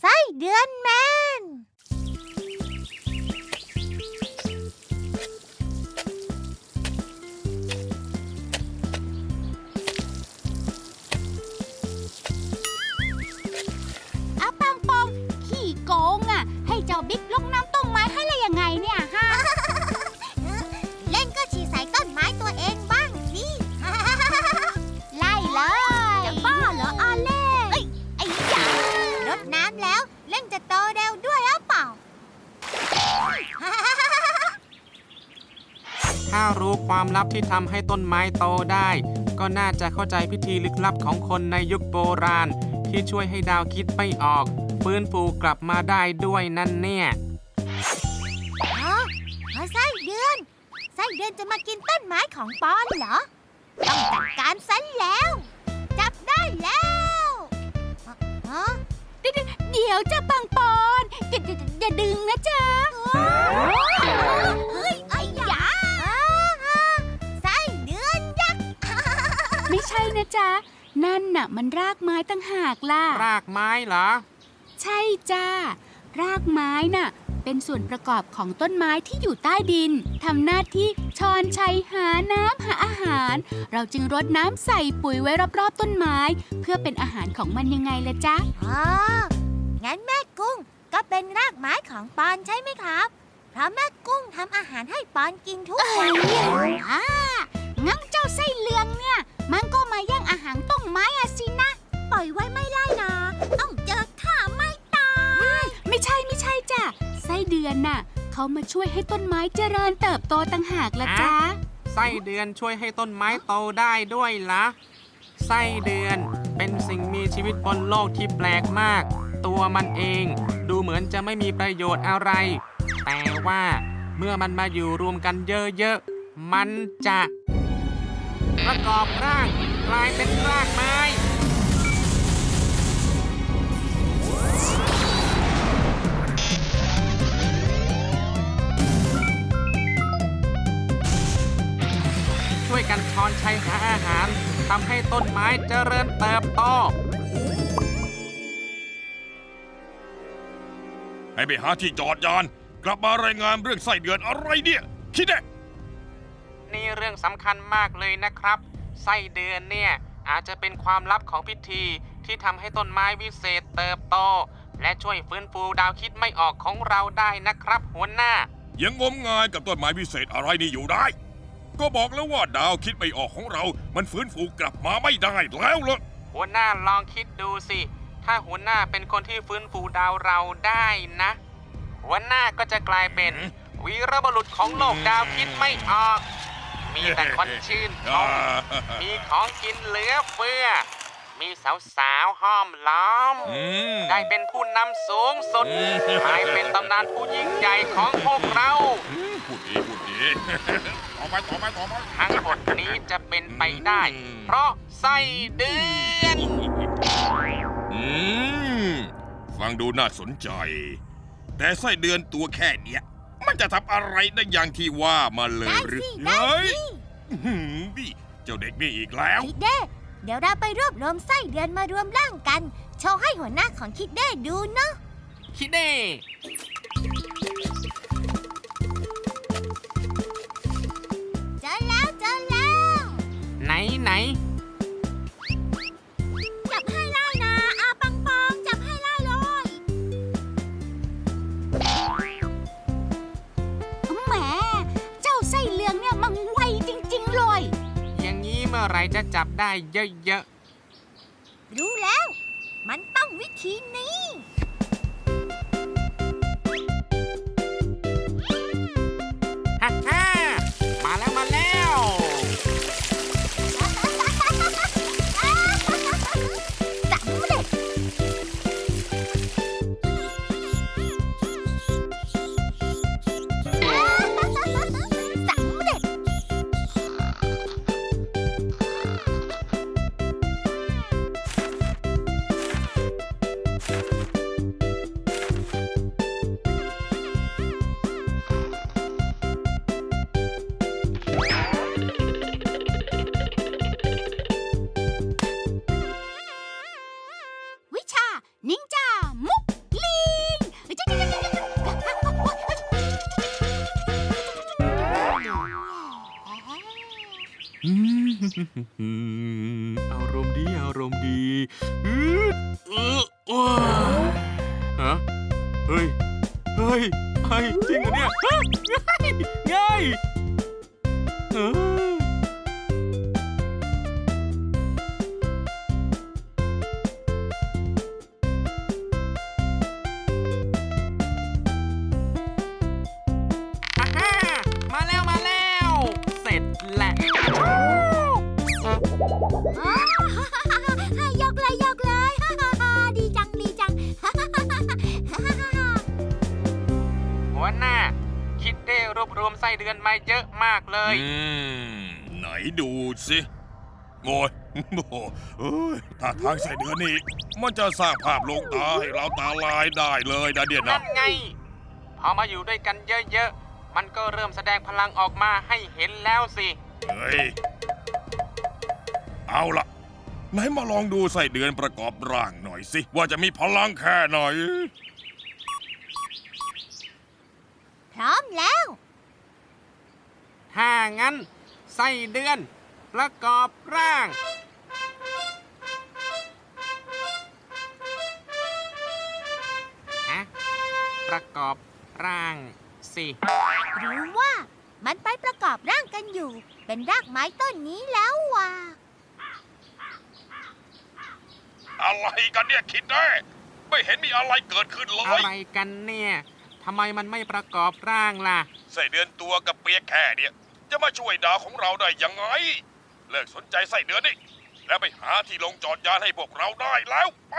ไส้เดือนแมน ถ้ารู้ความลับที่ทำให้ต้นไม้โตได้ ก็น่าจะเข้าใจพิธีลึกลับของคนในยุคโบราณ ที่ช่วยให้ดาวคิดไม่ออก ฟื้นฟูกลับมาได้ด้วยนั่นเนี่ยอ๋อไส้เดือนไส้เดือนจะมากินต้นไม้ของปอนเหรอ ต้องจัดการซะแล้ว จับได้แล้วฮะเดี๋ยวจะปังปอนอย่าอย่าอย่าดึงนะจ๊ะ นะจ๊ะนั่นน่ะมันรากไม้ตั้งหากล่ะ รากไม้เหรอ ใช่จ้ารากไม้น่ะ เป็นส่วนประกอบของต้นไม้ที่อยู่ใต้ดินทำหน้าที่ช้อนชัยหาน้ำหาอาหาร เราจึงรดน้ำใส่ปุ๋ยไว้รอบๆต้นไม้ เพื่อเป็นอาหารของมันยังไงละจ๊ะอ๋อ งั้นแม่กุ้งก็เป็นรากไม้ของปอนใช่ไหมครับ เพราะแม่กุ้งทำอาหารให้ปอนกินทุกวันอ่างั้น มาช่วยให้ต้นไม้เจริญเติบโตต่างหากละจ๊ะ ไส้เดือนช่วยให้ต้นไม้โตได้ด้วยละไส้เดือนเป็นสิ่งมีชีวิตบนโลกที่แปลกมาก ตัวมันเองดูเหมือนจะไม่มีประโยชน์อะไร แต่ว่าเมื่อมันมาอยู่รวมกันเยอะๆ มันจะ ประกอบร่างกลายเป็นรากไม้ำให้ต้นไม้เจริญเติบโตให้ไปหาที่จอดยาน กลับมารายงานเรื่องไส้เดือนอะไรเนี่ย คิดเด้นี่เรื่องสำคัญมากเลยนะครับ ไส้เดือนเนี่ย อาจจะเป็นความลับของพิธีที่ทำให้ต้นไม้วิเศษเติบโต และช่วยฟื้นฟูดาวคิดไม่ออกของเราได้นะครับ หัวหน้า ยังงมงายกับต้นไม้วิเศษอะไรนี่อยู่ได้ ก็บอกแล้วว่าดาวคิดไม่ออกของเรา มันฟื้นฟูกลับมาไม่ได้แล้วล่ะ หัวหน้าลองคิดดูสิ ถ้าหัวหน้าเป็นคนที่ฟื้นฟูดาวเราได้นะ หัวหน้าก็จะกลายเป็น วีรบุรุษของโลกดาวคิดไม่ออก มีแต่คนชื่นชมมีของกินเหลือเฟือ มีสาวๆห้อมล้อมอืมได้เป็นผู้นำสูงสุดอืมกลายเป็นตำนานผู้ยิ่งใหญ่ของพวกเรา พูดดีพูดดี ต่อไปต่อไปต่อไปทั้งหมดนี้จะเป็นไปได้อืมเพราะไส้เดือน อืม ฟังดูน่าสนใจ แต่ไส้เดือนตัวแค่เนี้ย มันจะทำอะไรได้อย่างที่ว่ามาเลยได้หรือสิได้เฮ้ยสิอื้อหือนี่เจ้าเด็กนี่อีกแล้ว คิดเด้เดี๋ยวเราไปรวบรวมไส้เดือนมารวมร่างกัน โชว์ให้หัวหน้าของคิดเด้ดูเนาะคิดเด้ รจะจับได้เยอะๆ รู้แล้ว มันต้องวิธีนี้ อารมณ์ดีอารมณ์ดีอืดเออว้าฮะเฮ้ยเฮ้ยไอ้จริงเหรอเนี่ยฮะง่ายง่ายเออ รวบรวมไส้เดือนมาเยอะมากเลย อืม ไหนดูสิโง่ยโอ้โหเอ้ยถ้าทางใส่เดือนนี่มันจะสร้างภาพลวงตาให้เราตาลายได้เลยนะเดียนั่นะ นไง พอมาอยู่ด้วยกันเยอะๆ มันก็เริ่มแสดงพลังออกมาให้เห็นแล้วสิ เฮ้ย เอาละไหนมาลองดูใส่เดือนประกอบร่างหน่อยสิ ว่าจะมีพลังแค่ไหน พร้อมแล้ว ถ้า งั้น ไส้เดือน ประกอบร่าง ฮะ ประกอบร่างสิ หรือว่ามันไปประกอบร่างกันอยู่ เป็นรากไม้ต้นนี้แล้วว่ะอะไรกันเนี่ยคิดได้ ไม่เห็นมีอะไรเกิดขึ้นเลอะยไรกันเนี่ย ทำไมมันไม่ประกอบร่างล่ะ ใส่เดือนตัวกับเปียกแค่เนี่ย จะมาช่วยดาวของเราได้ยังไง เลิกสนใจใส่เดือนนี่แล้วไปหาที่ลงจอดยานให้พวกเราได้แล้วไป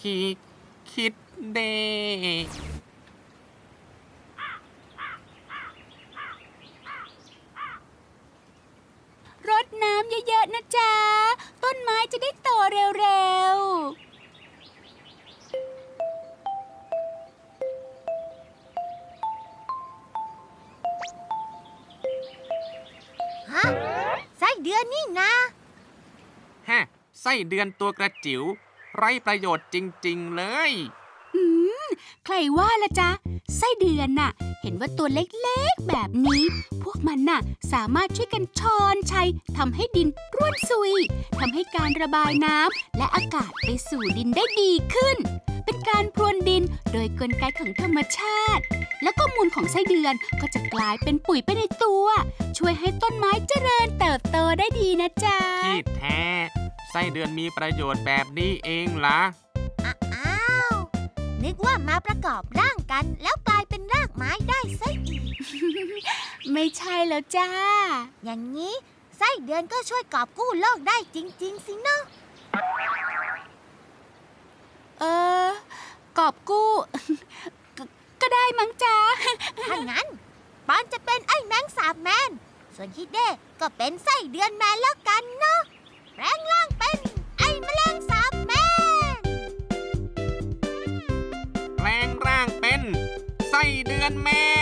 คิดคิดเดรดน้ำเยอะๆนะจ๊ะ ต้นไม้จะได้โตเร็วๆ ฮะไส้เดือนนี่นะฮะไส้เดือนตัวกระจิ๋วไร้ประโยชน์จริง ๆ เลย อืม ใครว่าละจ๊ะ ไส้เดือนน่ะ เห็นว่าตัวเล็กๆแบบนี้ พวกมันน่ะสามารถช่วยกันชอนชัยทำให้ดินร่วนซุยทำให้การระบายน้ำและอากาศไปสู่ดินได้ดีขึ้น เป็นการพรวนดินโดยกลไกของธรรมชาติ แล้วก็มูลของไส้เดือนก็จะกลายเป็นปุ๋ยไปในตัว ช่วยให้ต้นไม้เจริญเติบโตได้ดีนะจ๊ะที่แท้ไส้เดือนมีประโยชน์แบบนี้เองล่ะ นึกว่ามาประกอบร่างกัน แล้วกลายเป็นรากไม้ได้ซะอีก ไม่ใช่แล้วจ้า อย่างนี้ไส้เดือนก็ช่วยกอบกู้โลกได้จริง ๆ สินะเออ กอบกู้ก็ก็ได้มั้งจ้า ถ้างั้นปอนจะเป็นไอ้แมงสาบแมน ส่วนคิดเด้ก็เป็นไส้เดือนแมนแล้วกันเนาะแปลงร่าง นแมน